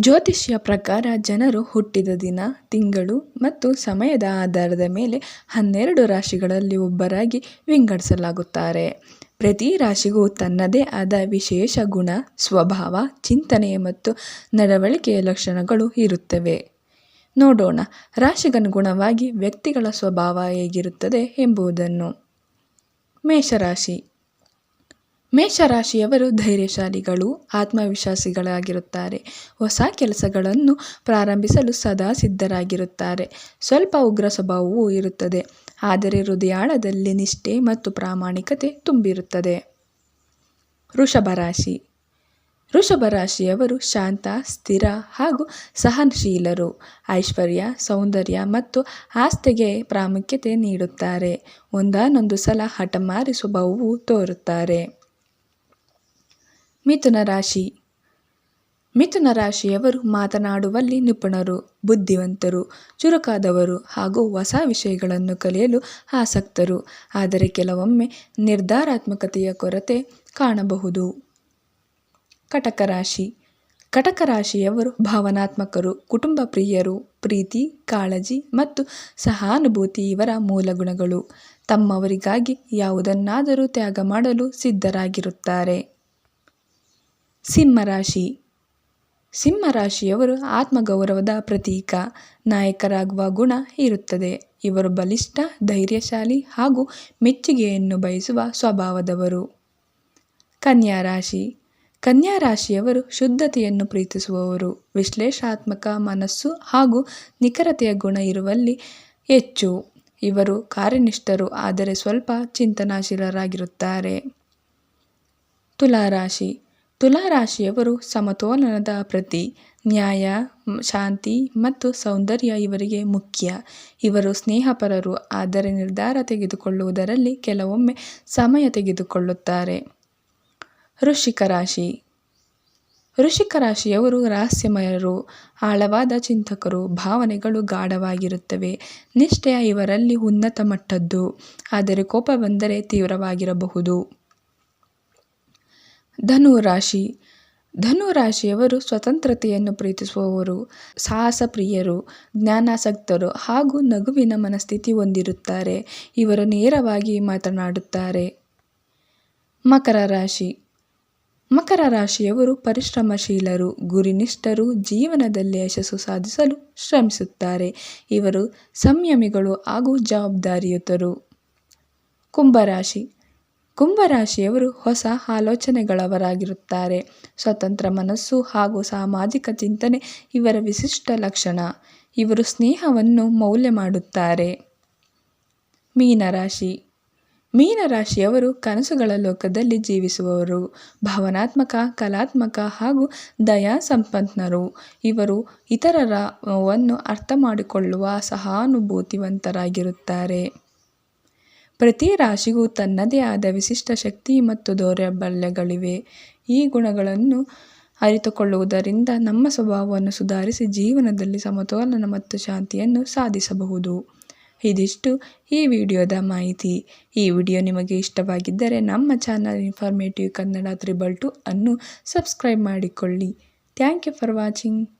ಜ್ಯೋತಿಷ್ಯ ಪ್ರಕಾರ ಜನರು ಹುಟ್ಟಿದ ದಿನ, ತಿಂಗಳು ಮತ್ತು ಸಮಯದ ಆಧಾರದ ಮೇಲೆ ಹನ್ನೆರಡು ರಾಶಿಗಳಲ್ಲಿ ಒಬ್ಬರಾಗಿ ವಿಂಗಡಿಸಲಾಗುತ್ತಾರೆ. ಪ್ರತಿ ರಾಶಿಗೂ ತನ್ನದೇ ಆದ ವಿಶೇಷ ಗುಣ, ಸ್ವಭಾವ, ಚಿಂತನೆ ಮತ್ತು ನಡವಳಿಕೆಯ ಲಕ್ಷಣಗಳು ಇರುತ್ತವೆ. ನೋಡೋಣ, ರಾಶಿಗನುಗುಣವಾಗಿ ವ್ಯಕ್ತಿಗಳ ಸ್ವಭಾವ ಹೇಗಿರುತ್ತದೆ ಎಂಬುದನ್ನು. ಮೇಷರಾಶಿ. ಮೇಷರಾಶಿಯವರು ಧೈರ್ಯಶಾಲಿಗಳು, ಆತ್ಮವಿಶ್ವಾಸಿಗಳಾಗಿರುತ್ತಾರೆ. ಹೊಸ ಕೆಲಸಗಳನ್ನು ಪ್ರಾರಂಭಿಸಲು ಸದಾ ಸಿದ್ಧರಾಗಿರುತ್ತಾರೆ. ಸ್ವಲ್ಪ ಉಗ್ರ ಸ್ವಭಾವವೂ ಇರುತ್ತದೆ. ಆದರೆ ಹೃದಯಾಳದಲ್ಲಿ ನಿಷ್ಠೆ ಮತ್ತು ಪ್ರಾಮಾಣಿಕತೆ ತುಂಬಿರುತ್ತದೆ. ವೃಷಭ ರಾಶಿ. ವೃಷಭ ರಾಶಿಯವರು ಶಾಂತ, ಸ್ಥಿರ ಹಾಗೂ ಸಹನಶೀಲರು. ಐಶ್ವರ್ಯ, ಸೌಂದರ್ಯ ಮತ್ತು ಆಸ್ತಿಗೆ ಪ್ರಾಮುಖ್ಯತೆ ನೀಡುತ್ತಾರೆ. ಒಂದಾನೊಂದು ಸಲ ಹಠಮಾರಿ ಸ್ವಭಾವವು ತೋರುತ್ತಾರೆ. ಮಿಥುನ ರಾಶಿ. ಮಿಥುನ ರಾಶಿಯವರು ಮಾತನಾಡುವಲ್ಲಿ ನಿಪುಣರು, ಬುದ್ಧಿವಂತರು, ಚುರುಕಾದವರು ಹಾಗೂ ಹೊಸ ವಿಷಯಗಳನ್ನು ಕಲಿಯಲು ಆಸಕ್ತರು. ಆದರೆ ಕೆಲವೊಮ್ಮೆ ನಿರ್ಧಾರಾತ್ಮಕತೆಯ ಕೊರತೆ ಕಾಣಬಹುದು. ಕಟಕ ರಾಶಿ. ಕಟಕ ರಾಶಿಯವರು ಭಾವನಾತ್ಮಕರು, ಕುಟುಂಬ ಪ್ರಿಯರು, ಪ್ರೀತಿ, ಕಾಳಜಿ ಮತ್ತು ಸಹಾನುಭೂತಿ ಇವರ ಮೂಲ ಗುಣಗಳು. ತಮ್ಮವರಿಗಾಗಿ ಯಾವುದನ್ನಾದರೂ ತ್ಯಾಗ ಮಾಡಲು ಸಿದ್ಧರಾಗಿರುತ್ತಾರೆ. ಸಿಂಹರಾಶಿ. ಸಿಂಹರಾಶಿಯವರು ಆತ್ಮಗೌರವದ ಪ್ರತೀಕ, ನಾಯಕರಾಗುವ ಗುಣ ಇರುತ್ತದೆ. ಇವರು ಬಲಿಷ್ಠ, ಧೈರ್ಯಶಾಲಿ ಹಾಗೂ ಮೆಚ್ಚುಗೆಯನ್ನು ಬಯಸುವ ಸ್ವಭಾವದವರು. ಕನ್ಯಾ ರಾಶಿ. ಕನ್ಯಾ ರಾಶಿಯವರು ಶುದ್ಧತೆಯನ್ನು ಪ್ರೀತಿಸುವವರು. ವಿಶ್ಲೇಷಾತ್ಮಕ ಮನಸ್ಸು ಹಾಗೂ ನಿಖರತೆಯ ಗುಣ ಇರುವಲ್ಲಿ ಹೆಚ್ಚು. ಇವರು ಕಾರ್ಯನಿಷ್ಠರು, ಆದರೆ ಸ್ವಲ್ಪ ಚಿಂತನಾಶೀಲರಾಗಿರುತ್ತಾರೆ. ತುಲಾರಾಶಿ. ತುಲಾರಾಶಿಯವರು ಸಮತೋಲನದ ಪ್ರತಿ. ನ್ಯಾಯ, ಶಾಂತಿ ಮತ್ತು ಸೌಂದರ್ಯ ಇವರಿಗೆ ಮುಖ್ಯ. ಇವರು ಸ್ನೇಹಪರರು, ಆದರೆ ನಿರ್ಧಾರ ತೆಗೆದುಕೊಳ್ಳುವುದರಲ್ಲಿ ಕೆಲವೊಮ್ಮೆ ಸಮಯ ತೆಗೆದುಕೊಳ್ಳುತ್ತಾರೆ. ವೃಶ್ಚಿಕ ರಾಶಿ. ವೃಶ್ಚಿಕ ರಾಶಿಯವರು ರಹಸ್ಯಮಯರು, ಆಳವಾದ ಚಿಂತಕರು, ಭಾವನೆಗಳು ಗಾಢವಾಗಿರುತ್ತವೆ. ನಿಷ್ಠೆಯ ಇವರಲ್ಲಿ ಉನ್ನತ ಮಟ್ಟದ್ದು. ಆದರೆ ಕೋಪ ಬಂದರೆ ತೀವ್ರವಾಗಿರಬಹುದು. ಧನು ರಾಶಿ ಧನು ರಾಶಿಯವರು ಸ್ವತಂತ್ರತೆಯನ್ನು ಪ್ರೀತಿಸುವವರು ಸಾಹಸ ಪ್ರಿಯರು ಜ್ಞಾನಾಸಕ್ತರು ಹಾಗೂ ನಗುವಿನ ಮನಸ್ಥಿತಿ ಹೊಂದಿರುತ್ತಾರೆ. ಇವರು ನೇರವಾಗಿ ಮಾತನಾಡುತ್ತಾರೆ. ಮಕರ ರಾಶಿ. ಮಕರ ರಾಶಿಯವರು ಪರಿಶ್ರಮಶೀಲರು, ಗುರಿನಿಷ್ಠರು, ಜೀವನದಲ್ಲಿ ಯಶಸ್ಸು ಸಾಧಿಸಲು ಶ್ರಮಿಸುತ್ತಾರೆ. ಇವರು ಸಂಯಮಿಗಳು ಹಾಗೂ ಜವಾಬ್ದಾರಿಯುತರು. ಕುಂಭರಾಶಿ ಕುಂಭರಾಶಿಯವರು ಹೊಸ ಆಲೋಚನೆಗಳವರಾಗಿರುತ್ತಾರೆ. ಸ್ವತಂತ್ರ ಮನಸ್ಸು ಹಾಗೂ ಸಾಮಾಜಿಕ ಚಿಂತನೆ ಇವರ ವಿಶಿಷ್ಟ ಲಕ್ಷಣ. ಇವರು ಸ್ನೇಹವನ್ನು ಮೌಲ್ಯ ಮಾಡುತ್ತಾರೆ. ಮೀನರಾಶಿ. ಮೀನರಾಶಿಯವರು ಕನಸುಗಳ ಲೋಕದಲ್ಲಿ ಜೀವಿಸುವವರು, ಭಾವನಾತ್ಮಕ, ಕಲಾತ್ಮಕ ಹಾಗೂ ದಯಾ ಸಂಪನ್ನರು ಇವರು ಇತರರವನ್ನು ಅರ್ಥ ಮಾಡಿಕೊಳ್ಳುವ ಸಹಾನುಭೂತಿವಂತರಾಗಿರುತ್ತಾರೆ. ಪ್ರತಿ ರಾಶಿಗೂ ತನ್ನದೇ ಆದ ವಿಶಿಷ್ಟ ಶಕ್ತಿ ಮತ್ತು ದೌರ್ಬಲ್ಯಗಳಿವೆ ಈ ಗುಣಗಳನ್ನು ಅರಿತುಕೊಳ್ಳುವುದರಿಂದ ನಮ್ಮ ಸ್ವಭಾವವನ್ನು ಸುಧಾರಿಸಿ ಜೀವನದಲ್ಲಿ ಸಮತೋಲನ ಮತ್ತು ಶಾಂತಿಯನ್ನು ಸಾಧಿಸಬಹುದು. ಇದಿಷ್ಟು ಈ ವಿಡಿಯೋದ ಮಾಹಿತಿ. ಈ ವಿಡಿಯೋ ನಿಮಗೆ ಇಷ್ಟವಾಗಿದ್ದರೆ ನಮ್ಮ channel informative Kannada triple two ಅನ್ನು ಸಬ್ಸ್ಕ್ರೈಬ್ ಮಾಡಿಕೊಳ್ಳಿ. Thank you for watching.